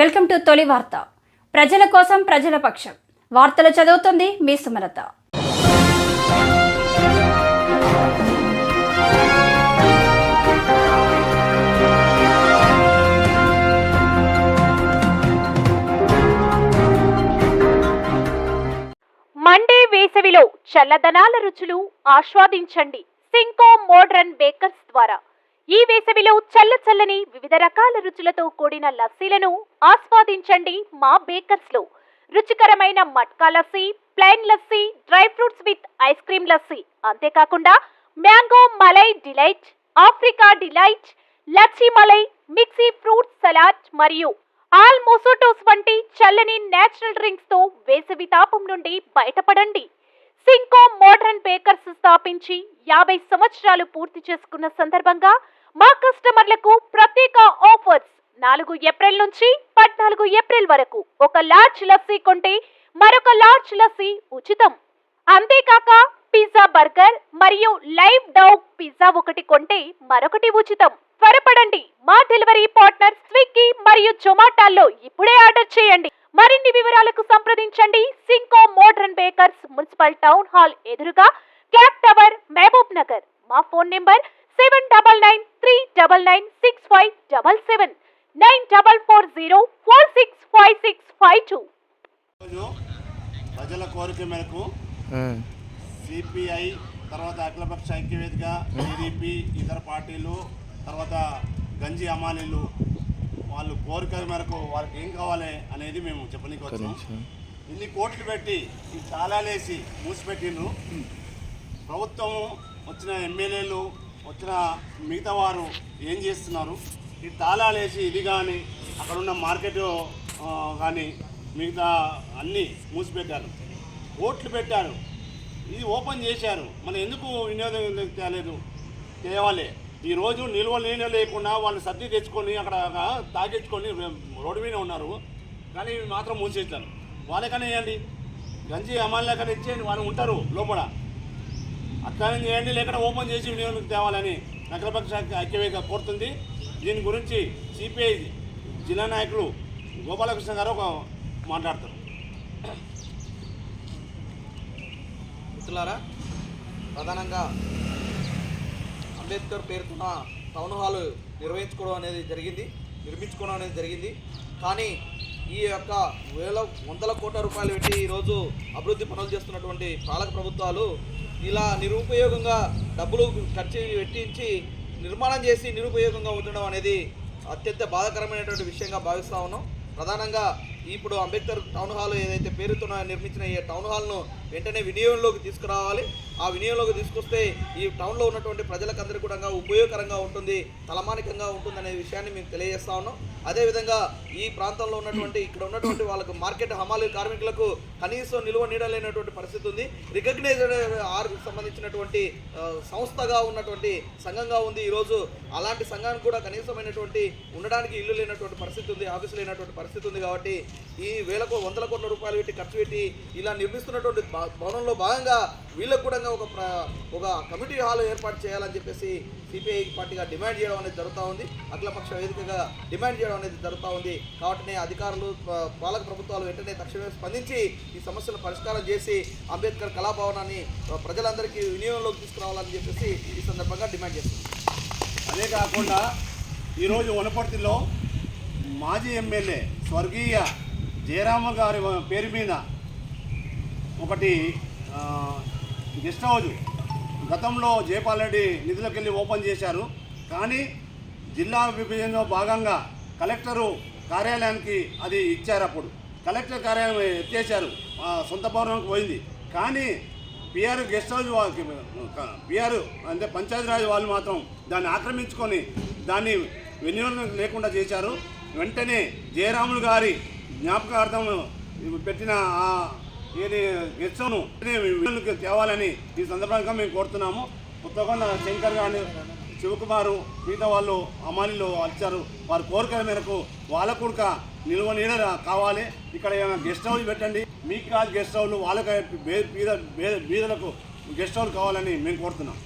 Welcome to తొలి వార్త. ప్రజల కోసం ప్రజల పక్షం. వార్తలు చదువుతుంది మీ సుమలత. మండే వేసవిలో చల్లదనాల రుచులు ఆస్వాదించండి సింకో మోడ్రన్ బేకర్స్ ద్వారా. ఈ వేసవిలో చల్ల చల్లని వివిధ రకాల రుచులతో కూడిన లస్సీలను ఆస్వాదించండి మా బేకర్స్లో రుచికరమైన matka lassi plain lassi dry fruits with ice cream lassi. అంతేకాకుండా mango malai delight Africa delight lassi malai mixed fruit salad మరియు ఆల్ మోసోటోస్ వంటి చల్లని నేచురల్ డ్రింక్స్తో వేసవి తాపం నుండి బయటపడండి. సింకో మోడర్న్ బేకర్స్ స్థాపించి యాభై సంవత్సరాలు పూర్తి చేసుకున్న సందర్భంగా మా కస్టమర్లకు ప్రత్యేక ఆఫర్స్. నాలుగు ఏప్రిల్ నుంచి పద్నాలుగు ఏప్రిల్ వరకు ఒక లార్జ్ లస్సీ కొంటే మరొక లార్జ్ లస్సీ ఉచితం. అంతేకాక పిజ్జా బర్గర్ మరియు లైవ్ డౌగ్ పిజ్జా ఒకటి కొంటే మరొకటి ఉచితం. త్వరపడండి. మా డెలివరీ పార్ట్నర్ స్విగ్గీ మరియు జొమాటోలో ఇప్పుడే ఆర్డర్ చేయండి. మరిన్ని వివరాలకు సంప్రదించండి. సింకో modern bakers municipal town hall ఎదురుగా క్లాక్ టవర్ మహబూబ్ నగర్. మా phone number seven double nine three double nine six five double seven nine double four zero four six five six five two రోజు ప్రజల కోరిక మేరకు సిపిఐ తర్వాత అఖిలపక్ష ఐక్యవేదిక TDP ఇతర పార్టీలు తర్వాత గంజి అమాలీలు వాళ్ళు కోరిక మేరకు వాళ్ళకి ఏం కావాలి అనేది మేము చెప్పనీకి వచ్చాం ఇన్ని కోట్లు పెట్టి ఈ తాళాలేసి మూసిపెట్టిండ్రు. ప్రభుత్వం వచ్చిన ఎమ్మెల్యేలు వచ్చిన మిగతా వారు ఏం చేస్తున్నారు? ఈ తాళాలు వేసి ఇది కానీ అక్కడ ఉన్న మార్కెట్ కానీ మిగతా అన్నీ మూసిపెట్టారు. ఓట్లు పెట్టారు. ఇది ఓపెన్ చేశారు. మనం ఎందుకు వినియోగం తేలేదు? తేవాలి. ఈరోజు నిల్వ నీళ్ళు లేకుండా వాళ్ళు సర్ది తెచ్చుకొని అక్కడ తాగించుకొని రోడ్డు మీద ఉన్నారు. కానీ ఇవి మాత్రం మూసేస్తారు వాళ్ళకనే ఇవ్వండి. గంజి అమ్మాయిలకనే ఇచ్చేయండి. వాళ్ళు ఉంటారు లోపల. అట్లనే చేయండి లేకుండా ఓపెన్ చేసి వినియోగం తేవాలని నగరపక్ష ఐక్యవేదిక కోరుతుంది. దీని గురించి సిపిఐ జిల్లా నాయకులు గోపాలకృష్ణ గారు ఒక మాట్లాడతారు. మిత్రులారా ప్రధానంగా అంబేద్కర్ పేరుతున్న టౌన్ హాల్ నిర్వహించుకోవడం అనేది జరిగింది నిర్మించుకోవడం అనేది జరిగింది. కానీ ఈ యొక్క వేల వందల కోట్ల రూపాయలు పెట్టి ఈరోజు అభివృద్ధి పనులు చేస్తున్నటువంటి పాలక ప్రభుత్వాలు ఇలా నిరుపయోగంగా డబ్బులు ఖర్చు పెట్టించి నిర్మాణం చేసి నిరుపయోగంగా ఉండడం అనేది అత్యంత బాధాకరమైనటువంటి విషయంగా భావిస్తూ ఉన్నాం. ప్రధానంగా ఇప్పుడు అంబేద్కర్ టౌన్ హాల్ ఏదైతే పేరుతో నిర్మించిన ఈ టౌన్ హాల్ను వెంటనే వినియోగంలోకి తీసుకురావాలి. ఆ వినియోగంలోకి తీసుకొస్తే ఈ టౌన్లో ఉన్నటువంటి ప్రజలకందరికీ కూడా ఉపయోగకరంగా ఉంటుంది తలమానికంగా ఉంటుందనే విషయాన్ని మేము తెలియజేస్తా ఉన్నాం. అదేవిధంగా ఈ ప్రాంతంలో ఉన్నటువంటి ఇక్కడ ఉన్నటువంటి వాళ్ళకు మార్కెట్ హమాలి కార్మికులకు కనీసం నిల్వ నీడలేనటువంటి పరిస్థితి ఉంది. రికగ్నైజ్డ్ ఆర్ సంబంధించినటువంటి సంస్థగా ఉన్నటువంటి సంఘంగా ఉంది ఈరోజు. అలాంటి సంఘానికి కూడా కనీసమైనటువంటి ఉండడానికి ఇల్లు లేనటువంటి పరిస్థితి ఉంది ఆఫీసు లేనటువంటి పరిస్థితి ఉంది కాబట్టి ఈ వేలకు వందల కోట్ల రూపాయలు పెట్టి ఖర్చు పెట్టి ఇలా నిర్మిస్తున్నటువంటి భవనంలో భాగంగా వీళ్ళకు కూడా ఒక ఒక కమిటీ హాల్ ఏర్పాటు చేయాలని చెప్పేసి సిపిఐ పార్టీగా డిమాండ్ చేయడం అనేది జరుగుతూ ఉంది. అఖిలపక్ష వేదికగా డిమాండ్ చేయడం అనేది జరుగుతూ ఉంది. కాబట్టి అధికారులు పాలక ప్రభుత్వాలు వెంటనే తక్షణమే స్పందించి ఈ సమస్యను పరిష్కారం చేసి అంబేద్కర్ కళాభవనాన్ని ప్రజలందరికీ వినియోగంలోకి తీసుకురావాలని చెప్పేసి ఈ సందర్భంగా డిమాండ్ చేస్తున్నాం. అదే కాకుండా ఈరోజు వనపర్తిలో మాజీ ఎమ్మెల్యే స్వర్గీయ జయరామ గారి పేరు మీద ఒకటి గెస్ట్ హౌజ్ గతంలో జయపాల్ రెడ్డి నిధులకు వెళ్ళి ఓపెన్ చేశారు. కానీ జిల్లా విభజనలో భాగంగా కలెక్టరు కార్యాలయానికి అది ఇచ్చారు అప్పుడు. కలెక్టర్ కార్యాలయం ఎత్తేసారు సొంత భవనంకి పోయింది. కానీ పిఆర్ గెస్ట్ హౌస్ వాళ్ళకి పిఆర్ అంటే పంచాయతీరాజ్ వాళ్ళు మాత్రం దాన్ని ఆక్రమించుకొని దాన్ని వినియోగం లేకుండా చేశారు. వెంటనే జయరాములు గారి జ్ఞాపకార్థం పెట్టిన ఆ ఏది గెస్ట్ హౌస్ను తేవాలని ఈ సందర్భంగా మేము కోరుతున్నాము. కొత్తకొండ శంకర్ గారిని శివకుమారు మిగతా వాళ్ళు అమాలీలు వచ్చారు వారి కోరికల మేరకు వాళ్ళ కూడా నిల్వ నీడ కావాలి. ఇక్కడ ఏమైనా గెస్ట్ హౌస్ పెట్టండి. మీకు కాదు గెస్ట్ హౌస్ వాళ్ళకి బే- బీద బే- బీదలకు గెస్ట్ హౌస్ కావాలని మేము కోరుతున్నాం.